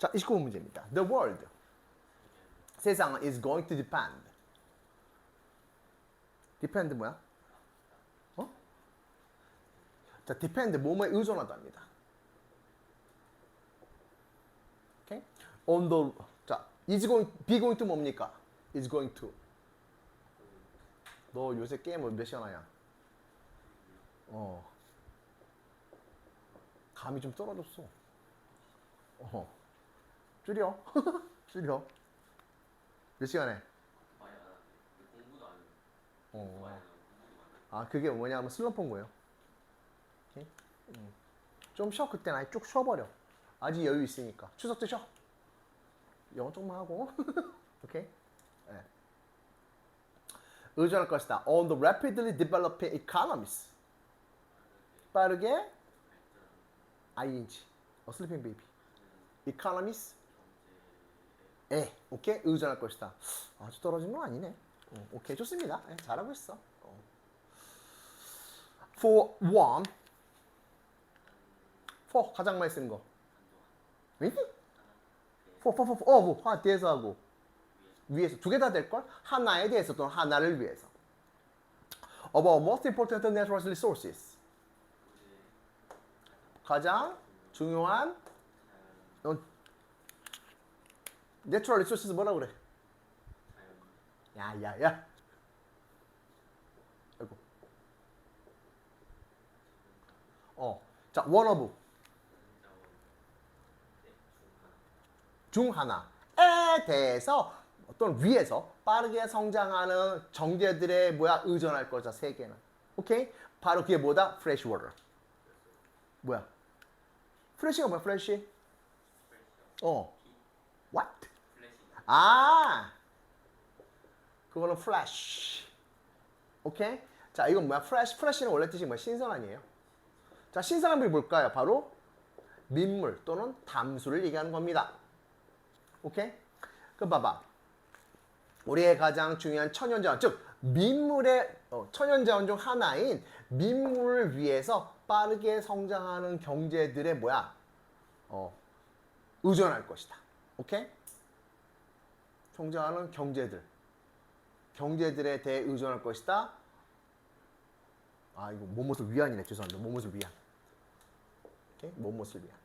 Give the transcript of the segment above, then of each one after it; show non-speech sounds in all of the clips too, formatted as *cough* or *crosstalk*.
자, 29번 문제입니다. The world. 세상은 is going to depend. depend 뭐야? 어? 자, depend 뭐뭐에 의존하답니다. 오케이? on the 자, is going be going to 뭡니까? is going to. 너 요새 게임을 몇 시간 하냐? 어. 감이 좀 떨어졌어. 어. 줄여. *laughs* 줄여. 몇 시간에? 많이 안 하는데 공부도 안 해요. 어. 많이 안 하고 아, 그게 뭐냐면 슬럼프인 거예요. 오케이? 음. 좀 쉬어. 그때는 아예 쭉 쉬어버려. 아직 여유 있으니까. 추석 때 쉬어. 영어 조금만 하고. *laughs* 오케이? 예. 의존할 것이다. On the rapidly developing economies. 빠르게 ing. 어, sleeping baby. economies. 에, 오케이? 의존할 것이다. 아주 떨어진 건 아니네. 어, 오케이, 좋습니다. 예, 잘하고 있어. 어. For one. for 가장 많이 쓰는 거. 응? for, for, for, for. 어, 뭐, 하, 뒤에서 하고. 위에서. 두 개 다 될 걸? 하나에 대해서 또는 하나를 위해서. About most important natural resources. 가장 중요한 어, natural resources 뭐라 그래? 야, 야, 야. 아이고. 어. 자, one of 중 하나에 대해서 어떤 위에서 빠르게 성장하는 정제들의 뭐야 의존할 거자 세 개는. 오케이? 바로 그게 뭐다? fresh water. 뭐야? 프레시가 뭐야? 프레시? 어. what? 아 그거는 flash. 오케이 자 이건 뭐야? fresh fresh는 원래 뜻이 뭐야? 신선한이에요. 자 신선한 물이 뭘까요? 바로 민물 또는 담수를 얘기하는 겁니다. 오케이 그럼 봐봐. 우리의 가장 중요한 천연자원 즉 민물의 어, 천연자원 중 하나인 민물을 위해서 빠르게 성장하는 경제들의 뭐야? 어, 의존할 것이다. 오케이 성장하는 경제들 경제들에 대해 의존할 것이다. 아 이거 뭐뭇을 위한이네 죄송합니다. 뭐뭇을 위한. 오케이? 뭐뭇을 위한.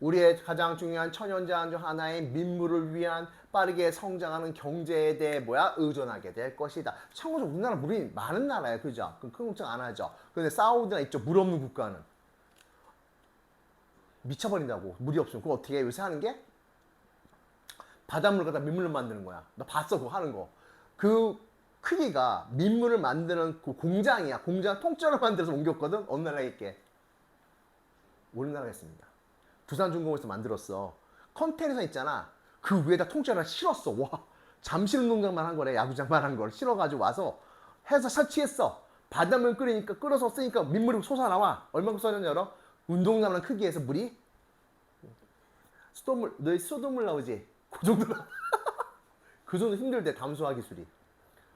우리의 가장 중요한 천연자원 중 하나인 민물을 위한 빠르게 성장하는 경제에 대해 뭐야 의존하게 될 것이다. 참고로 우리나라 물이 많은 나라예요, 그죠? 그럼 큰 걱정 안 하죠. 근데 사우디나 있죠, 물 없는 국가는 미쳐버린다고 물이 없으면 그거 어떻게 해? 요새 하는 게 바닷물 갖다 민물로 만드는 거야. 나 봤어, 그거 하는 거. 그 크기가 민물을 만드는 그 공장이야. 공장 통째로 *laughs* 만들어서 옮겼거든. 어느 나라에 있게? 우리나라에 있습니다. 부산중공에서 만들었어. 컨테이너 있잖아. 그 위에다 통째로 실었어. 와, 잠실 운동장만 한 거래. 야구장만 한 걸. 실어가지고 와서 해서 설치했어. 바닷물 끓이니까 끓여서 쓰니까 민물이 솟아나와. 얼마큼 쏟아졌냐 알아? 운동장만 크기에서 물이 수돗물, 너희 수돗물 나오지? 그 정도 나. *laughs* 그 정도 힘들대 담수화 기술이.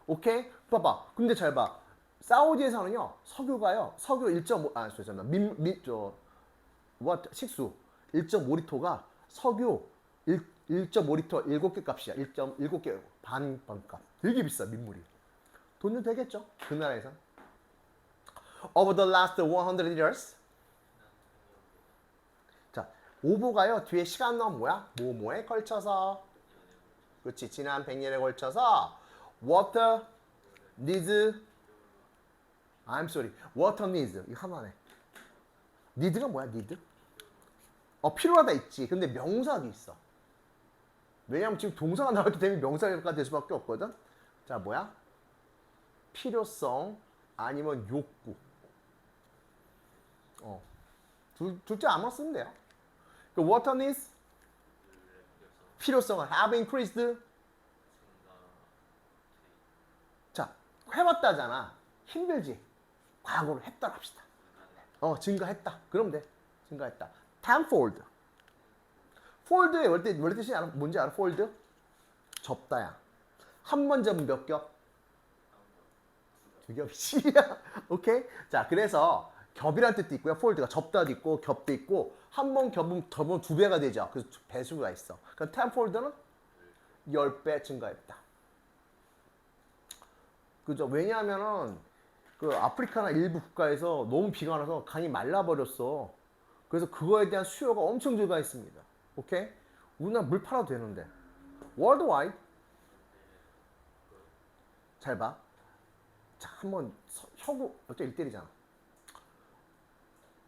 오케이? 봐봐. 근데 잘 봐. 사우디에서는요 석유가요 석유 1.5 아, 죄송합니다. 민, 민, 저, 뭐 식수 1.5리터가 석유 1, 1.5리터 7개 값이야. 1.7개 반, 반값. 되게 비싸 민물이. 돈은 되겠죠? 그 나라에서. Over the last 100 years. 자, 오보가요 뒤에 시간은 뭐야? 뭐뭐에 걸쳐서. 그렇지 지난 100년에 걸쳐서. water needs I'm sorry water needs. 이거 하나네 need가 뭐야 need? 어 필요하다 있지. 근데 명사도 있어. 왜냐면 지금 동사가 나올 때 되면 명사가 될 수밖에 없거든. 자 뭐야? 필요성 아니면 욕구. 어 둘, 둘째 아무나 쓰면 돼요 그 water needs 필요성을 have increased. 자 해왔다잖아. 힘들지? 과거로 했다 합시다. 어 증가했다. 그러면 돼. 증가했다. tenfold fold의 원래, 원래 뜻이 알아, 뭔지 알아? fold? 접다야. 한 번 접으면 몇 겹? 두 겹이지. *laughs* 오케이? 자 그래서 겹이란 뜻도 있고요. 폴드가 접다도 있고 겹도 있고 한 번 겹으면 겹은 두 배가 되죠. 그래서 배수가 있어. 그럼 텐폴드는 10배 증가했다. 그죠? 왜냐하면은 그 아프리카나 일부 국가에서 너무 비가 나서 강이 말라버렸어. 그래서 그거에 대한 수요가 엄청 증가했습니다. 오케이? 우리나라 물 팔아도 되는데. 월드와이드. 잘 봐. 자, 한번 서- 혀구, 어째 일대리잖아.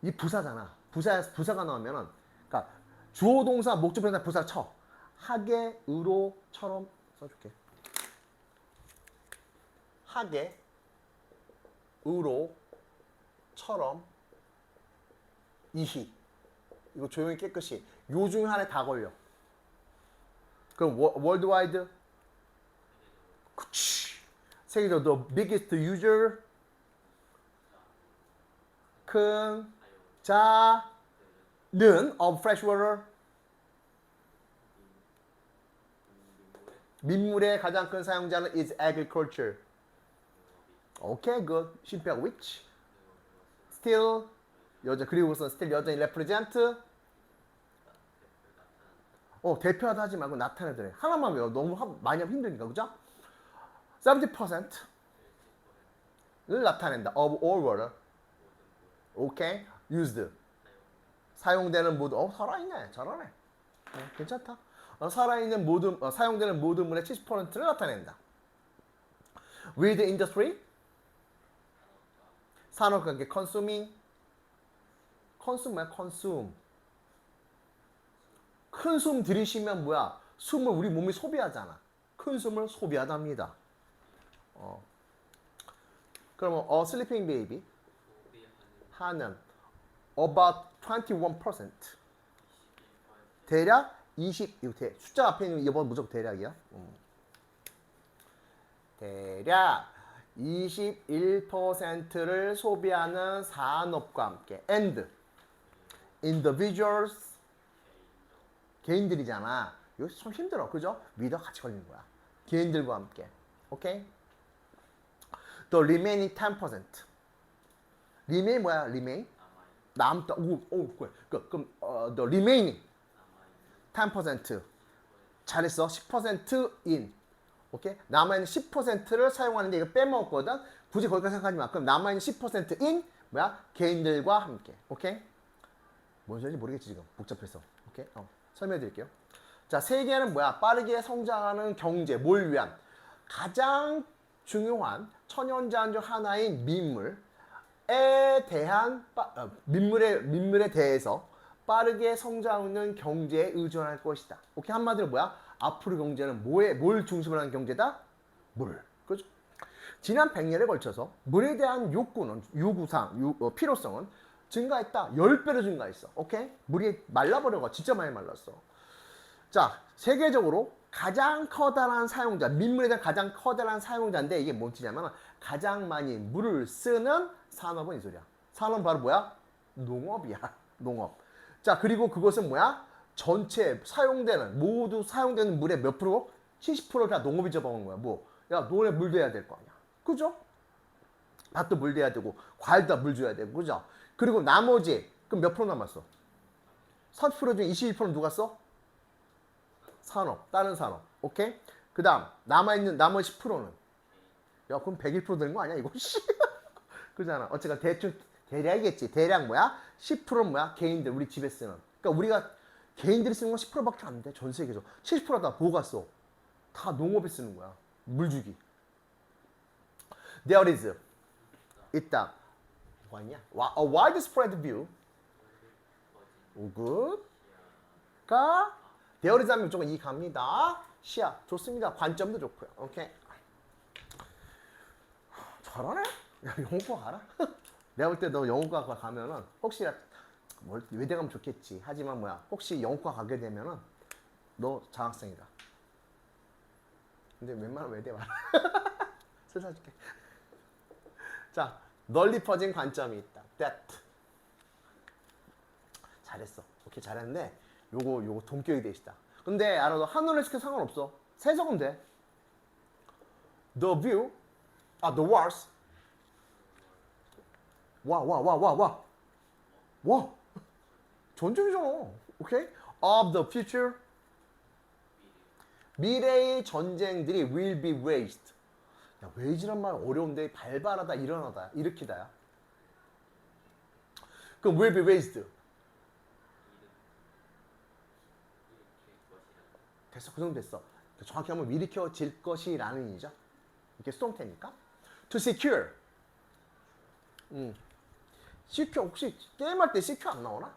이 부사잖아. 부사, 부사가 나오면은, 그니까, 주어 동사, 목적 변사 부사 쳐. 하게, 의로처럼 써줄게. 하게, 의로처럼, 이히. 이거 조용히 깨끗이. 요 중에 하나에 다 걸려. 그럼 워- 월드와이드? 그치. 세계적으로 the biggest user 큰 자는 of fresh water 민물의 가장 큰 사용자는 is agriculture. Okay, good. 심표하고 which still 여자 그리고서 still 여전히 represent 어 대표하다 하지 말고 나타내더래 하나만 외워 너무 하- 많이 하면 힘드니까 그죠? 70%를 나타낸다 of all water 오케이 used 사용되는 모든 어 살아있네. 잘하네. 어, 괜찮다. 어, 살아있는 모든 어, 사용되는 모든 물의 70%를 나타낸다. With industry 산업관계 consuming. Consume 뭐야 consume. 큰 숨 들이쉬면 뭐야? 숨을 우리 몸이 소비하잖아. 큰 숨을 소비하답니다. 어. 그러면 a sleeping baby. 하는 about 21% 대략 20 이거 대, 숫자 앞에 있는 이번 무조건 대략이야. 음. 대략 21%를 소비하는 산업과 함께 and individuals 개인들이잖아. 이거 참 힘들어. 그죠? 위더 같이 걸리는 거야. 개인들과 함께. 오케이? The remaining 10%. remain 뭐야? remain? 남다. 오, 오, 그래. 그, 그럼 어, the remaining 10% 잘했어. 10%인. 오케이? 남아있는 10%를 사용하는데 이거 빼먹었거든. 굳이 거기까지 생각하지 마. 그럼 남아있는 10%인 뭐야? 개인들과 함께. 오케이? 뭔 소리인지 모르겠지 지금. 복잡해서. 오케이? 어, 설명해 드릴게요. 자, 세계는 뭐야? 빠르게 성장하는 경제, 뭘 위한? 가장 중요한 천연자원 중 하나인 민물 에 대한 빠- 어, 민물에 민물에 대해서 빠르게 성장하는 경제에 의존할 것이다. 오케이 한마디로 뭐야? 앞으로 경제는 뭐에 뭘 중심으로 하는 경제다? 물. 그죠? 지난 100년에 걸쳐서 물에 대한 욕구는 요구상 요- 어, 필요성은 증가했다. 10배로 증가했어. 오케이? 물이 말라버려 가 진짜 많이 말랐어. 자, 세계적으로 가장 커다란 사용자, 민물에 대한 가장 커다란 사용자인데 이게 뭔지냐면 가장 많이 물을 쓰는 산업은 이 소리야. 산업은 바로 뭐야? 농업이야. *laughs* 농업. 자, 그리고 그것은 뭐야? 전체 사용되는 모두 사용되는 물의 몇 프로? 70%를 다 농업이 잡아먹는 거야. 뭐? 야, 노래 물 줘야 될 거 아니야. 그죠? 밭도 물 줘야 되고 과일도 물 줘야 되고 그죠? 그리고 나머지 그럼 몇 프로 남았어? 30% 중에 21%는 누가 써? 산업, 다른 산업. 오케이? 그 다음, 남아 있는, 나머지 10%는? 야, 그럼 101% 되는 거 아니야, 이거? *laughs* 씨. 그잖아. 어쨌든 대충, 대략이겠지. 대략 뭐야? 10%는 뭐야? 개인들, 우리 집에 쓰는. 그러니까 우리가 개인들이 쓰는 건 10%밖에 안 돼. 전 세계에서. 70%다 뭐가 써? 다 농업에 쓰는 거야. 물 주기. There is. 있다. 뭐냐? A widespread view. 오, good. 가 there is 하면 무조건 이 갑니다. 시야 좋습니다. 관점도 좋고요. 오케이. 잘하네. 야, 영어과 알아? *laughs* 내가 볼 때 너 영어과 가면은 혹시 뭘 외대 가면 좋겠지. 하지만 뭐야? 혹시 영어과 가게 되면은 너 장학생이다. 근데 웬만하면 외대 와라. *laughs* 술 사줄게. 자, 널리 퍼진 관점이 있다. That. 잘했어. 오케이, 잘했는데 요거 요거 동격이 되시다. 근데 알아도 한눈에 시켜 상관없어. 세 적으면 돼. The view, 아, the walls. 와, 와, 와, 와, 와. 와 전쟁이잖아. 오케이? Of the future 미래의 전쟁들이 will be waged. 야, wage란 말 어려운데 발발하다, 일어나다, 일으키다야. 그럼 will be waged. 됐어, 그 정도 됐어. 정확히 하면 일으켜질 것이라는 의미죠. 이게 수동태니까. To secure. 음. secure 혹시 게임할 때 secure 안 나오나?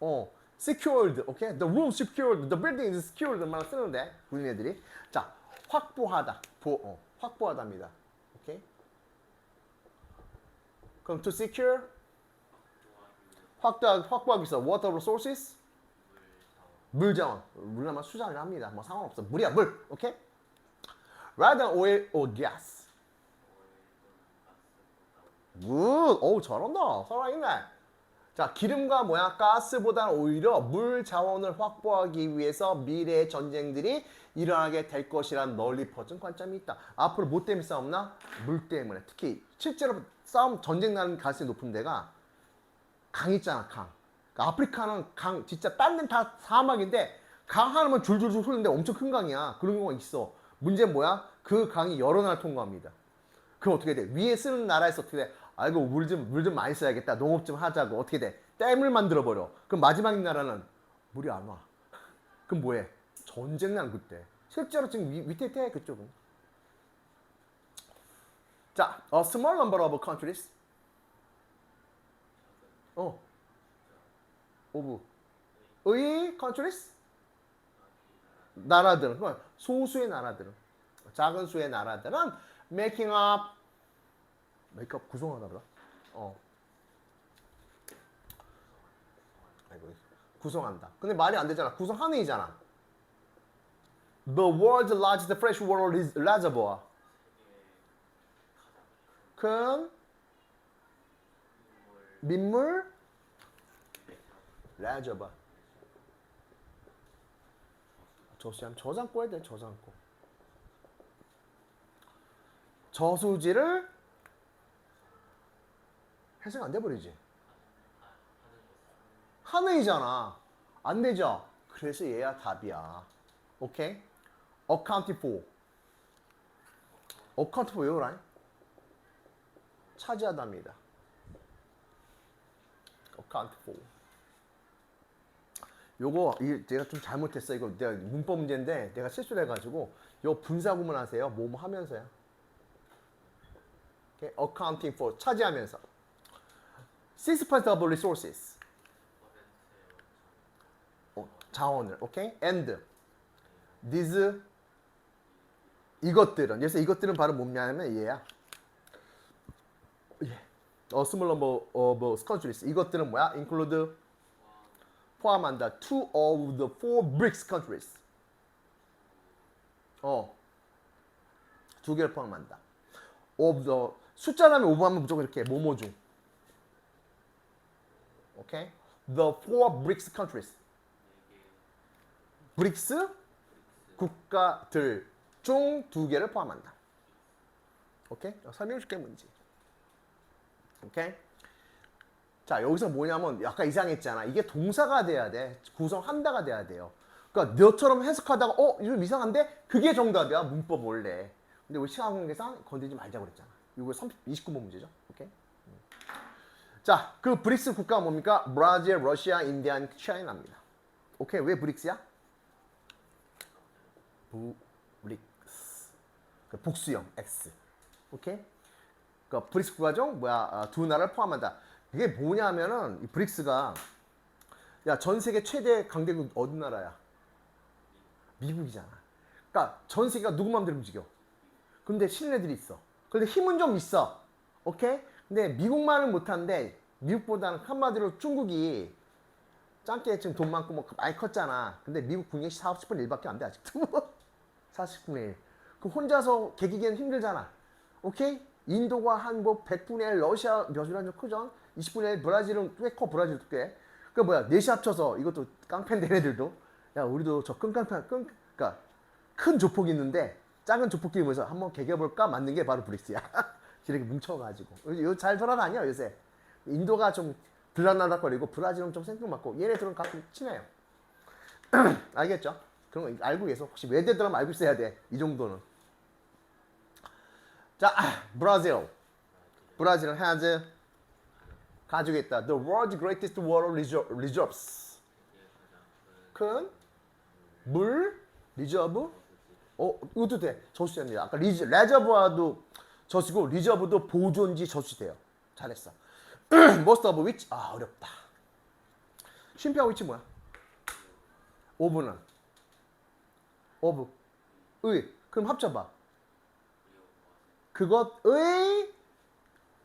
어, secured, 오케이? The room secured, the building is secured 만 쓰는데 우리 애들이 자 확보하다, 보, 어, 확보하다입니다. 오케이? 그럼 to secure 확보 확보하기 위해서 water resources 물 자원, 물나마 수자를 합니다. 뭐 상관없어. 물이야 물, 오케이? Rather than oil or gas. 굿, 어우 잘한다. 살아있네. 자, 기름과 뭐야? 가스보다는 오히려 물 자원을 확보하기 위해서 미래의 전쟁들이 일어나게 될 것이란 널리 퍼진 관점이 있다. 앞으로 뭐 때문에 싸움나? 물 때문에. 특히 실제로 싸움 전쟁 나는 가능성이 높은 데가 강 있잖아, 강. 그러니까 아프리카는 강 진짜 딴 데는 다 사막인데 강 하나만 줄줄줄 흐르는데 엄청 큰 강이야. 그런 경우가 있어. 문제는 뭐야? 그 강이 여러 나라 통과합니다. 그럼 어떻게 돼? 위에 쓰는 나라에서 어떻게 돼? 아이고 물 좀 물 좀 많이 써야겠다. 농업 좀 하자고 어떻게 돼? 댐을 만들어 버려. 그럼 마지막 나라는 물이 안 와. *laughs* 그럼 뭐해? 전쟁 난 그때. 실제로 지금 위, 위태태 그쪽은. 자, a small number of countries. 어. 오브. 의 countries? 나라들은 소수의 나라들은 작은 수의 나라들은 making up up 구성하다 보다. 어. 아이고 구성한다. 근데 말이 안 되잖아. 구성하는 이잖아. The world's largest freshwater res- reservoir. 큰 민물 reservoir. 저수함 저장고 해야 돼 저장고. 저수지를 해석 안 돼버리지. 하늘이잖아. 안 되죠? 그래서 얘야 답이야. 오케이? account for. account for 외우라. 차지하답니다. account for. 요거 이 내가 좀 잘못했어. 이거 내가 문법 문제인데 내가 실수를 해가지고 요 분사 구문하세요. 뭐뭐 하면서요. 오케이? accounting for 차지하면서. Six percent of resources. 어, 자원을 오케이 and these 이것들은 그래서 이것들은 바로 뭐냐면 얘야 예. 어 스몰 넘버 of countries 이것들은 뭐야 include 포함한다 two of the four BRICS countries 어 두 개를 포함한다 of the 숫자라면 오버하면 무조건 이렇게 뭐뭐 중 오케이 the four BRICS countries 브릭스 국가들 중 두 개를 포함한다. 오케이? 어, 설명해 줄게 문제. 오케이? 자, 여기서 뭐냐면 약간 이상했잖아. 이게 동사가 돼야 돼. 구성한다가 돼야 돼요. 그러니까 너처럼 해석하다가 어, 이거 좀 이상한데? 그게 정답이야. 문법 원래. 근데 우리 시간 관계상 건들지 말자고 그랬잖아. 이거 30, 29번 문제죠. 오케이? 음. 자, 그 브릭스 국가가 뭡니까? 브라질, 러시아, 인디아, 차이나입니다. 오케이? 왜 브릭스야? 브릭스 그 복수형 X 오케이 그 브릭스 국가중 뭐야 아, 두 나라를 포함한다 이게 뭐냐면은 이 브릭스가 야 전 세계 최대 강대국 어디 나라야 미국이잖아 그러니까 전 세계가 누구 마음대로 움직여 근데 신뢰들이 있어 근데 힘은 좀 있어 오케이 근데 미국만은 못하는데 미국보다는 한마디로 중국이 짱게 지금 돈 많고 뭐 많이 컸잖아. 근데 미국 국력이 4, 50분의 1밖에 안 돼 아직도. *laughs* 40분의 1. 그 혼자서 개기기는 힘들잖아. 오케이? 인도가 한 뭐 100분의 1, 러시아 몇이나 좀 크죠? 20분의 1, 브라질은 꽤 커, 브라질도 꽤. 그 뭐야, 넷이 합쳐서 이것도 깡패인데 애들도. 야, 우리도 저 끈깡패, 끈, 그니까 큰 조폭이 있는데 작은 조폭끼리 모여서 한번 개겨볼까 만든 게 바로 브릭스야. *laughs* 이렇게 뭉쳐가지고. 요잘 돌아다녀, 요새. 인도가 좀 들락날락거리고 브라질은 좀 생뚱맞고 얘네들은 가끔 친해요. *clears throat* 알겠죠? 그런 거 알고 계속 혹시 외대들은 알고 있어야 돼. 이 정도는. 자, 아, *clears throat* 브라질. 브라질은 has 가지고 있다. The world's greatest water reser- reserves. 큰 물 리저브. 어, 이것도 돼. 저수지입니다. 아까 리저, 레저버도 저수고 리저브도 보존지 저수지돼요. 잘했어. *clears throat* most of which 아 어렵다. 쉼표하고 위치 뭐야? 오브는 오브 의 그럼 합쳐봐. 그것의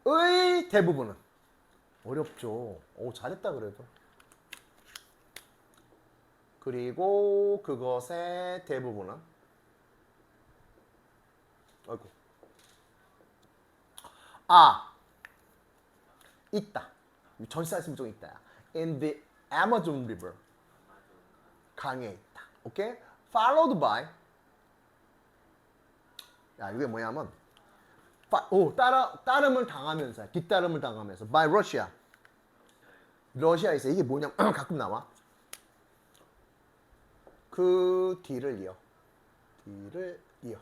의 대부분은 어렵죠. 오 잘했다 그래도. 그리고 그것의 대부분은 아이고 아. 있다. 전시사 심종 있다. In the Amazon River. 강에 있다. 오케이? Followed by. 야 이게 뭐냐면 파- 오 따라 따름을 당하면서 뒤따름을 당하면서 by Russia. 러시아에서 이게 뭐냐 *clears throat* 가끔 나와. 그 뒤를 이어. 뒤를 이어.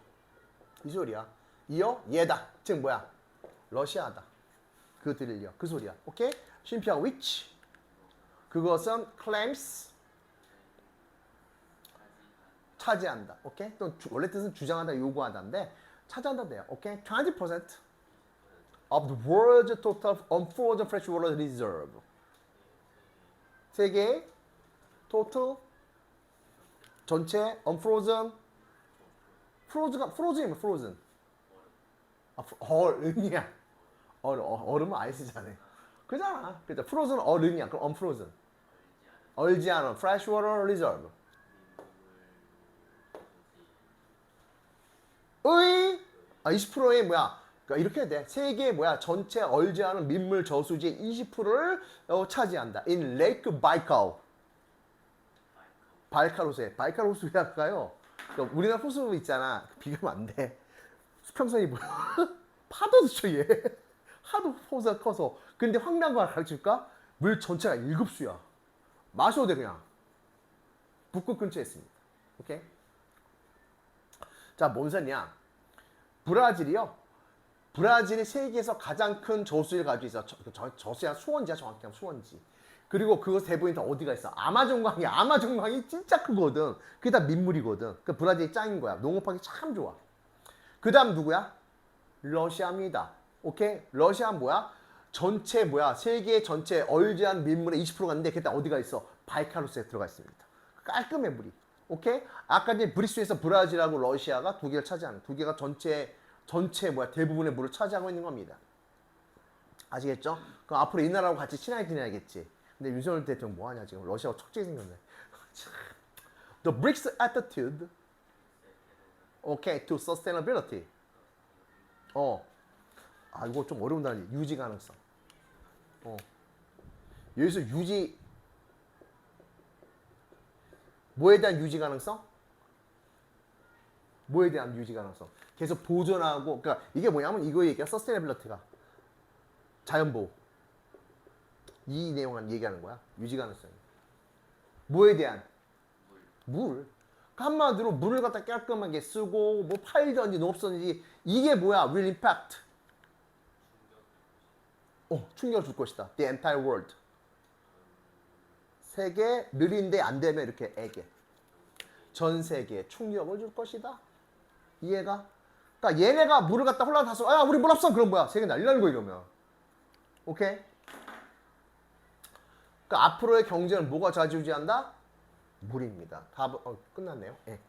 이 소리야. 이어? 얘다. 즉 뭐야 러시아다 그 이어 그 소리야 오케이 쉼표하고 which 그것은 claims 차지한다 오케이 또 주- 원래 뜻은 주장하다 요구하다인데 차지한다 돼요 오케이 20% of the world's total unfrozen freshwater reserve 세계 total 전체 unfrozen frozen가 frozen이면 frozen 아, 프- 얼음이야 얼, 어, 얼음은 아이스잖아 그잖아 그죠 frozen 얼음이야 그럼 unfrozen 얼지 않은 freshwater reserve 의, 아, 20%의 뭐야? 그러니까 이렇게 돼. 세계 뭐야? 전체 얼지 않은 민물 저수지의 20%를 어, 차지한다. In Lake Baikal. 바이칼 호수에. 바이칼 호수 왜 할까요? 그러니까 우리나라 호수 있잖아. 비교하면 안 돼. 수평선이 뭐야? *laughs* 파도도 쳐 얘. 하도 호수가 커서. 근데 황량과 가르칠까? 물 전체가 일급수야. 마셔도 돼 그냥. 북극 근처에 있습니다. 오케이? 자, 뭔 소리냐? 브라질이요. 브라질이 세계에서 가장 큰 저수지를 가지고 있어. 저, 저, 저수야 수원지야 정확히 하면 수원지. 그리고 그거 대부분이 다 어디가 있어? 아마존강이 아마존강이 진짜 크거든. 그게 다 민물이거든. 그 브라질이 짱인 거야. 농업하기 참 좋아. 그 다음 누구야? 러시아입니다. 오케이? 러시아 뭐야? 전체 뭐야? 세계 전체 얼지한 민물의 20% 갔는데 그때 어디가 있어? 바이카루스에 들어가 있습니다. 깔끔해 물이. 오케이? 아까 이제 브리스에서 브라질하고 러시아가 두 개를 차지하는 두 개가 전체 전체 뭐야 대부분의 물을 차지하고 있는 겁니다. 아시겠죠? 그럼 앞으로 이 나라하고 같이 친하게 지내야겠지. 근데 윤석열 대통령 뭐 하냐 지금 러시아가 척지게 생겼네. *laughs* 참. The BRICS attitude, okay, to sustainability. 어, 아 이거 좀 어려운 단어 유지 가능성. 어, 여기서 유지 뭐에 대한 유지 가능성? 뭐에 대한 유지 가능성? 계속 보존하고, 그러니까 이게 뭐냐면 이거 얘기야, 서스테이너빌리티가 자연 보호. 이 내용을 얘기하는 거야, 유지 가능성. 뭐에 대한? 물. 그러니까 한마디로 물을 갖다 깔끔하게 쓰고 뭐 팔든지 농업선지 이게 뭐야? Will impact. 어, 충격을 줄 것이다. The entire world. 세계 느린데 안 되면 이렇게 애게. 전 세계에 충격을 줄 것이다. 이해가? 그러니까 얘네가 물을 갖다 홀라 다서 아 우리 물 없어 그럼 뭐야 세계 난리 나는 거 이러면 오케이? 그러니까 앞으로의 경제는 뭐가 좌지우지한다? 물입니다. 답 어, 끝났네요. 예.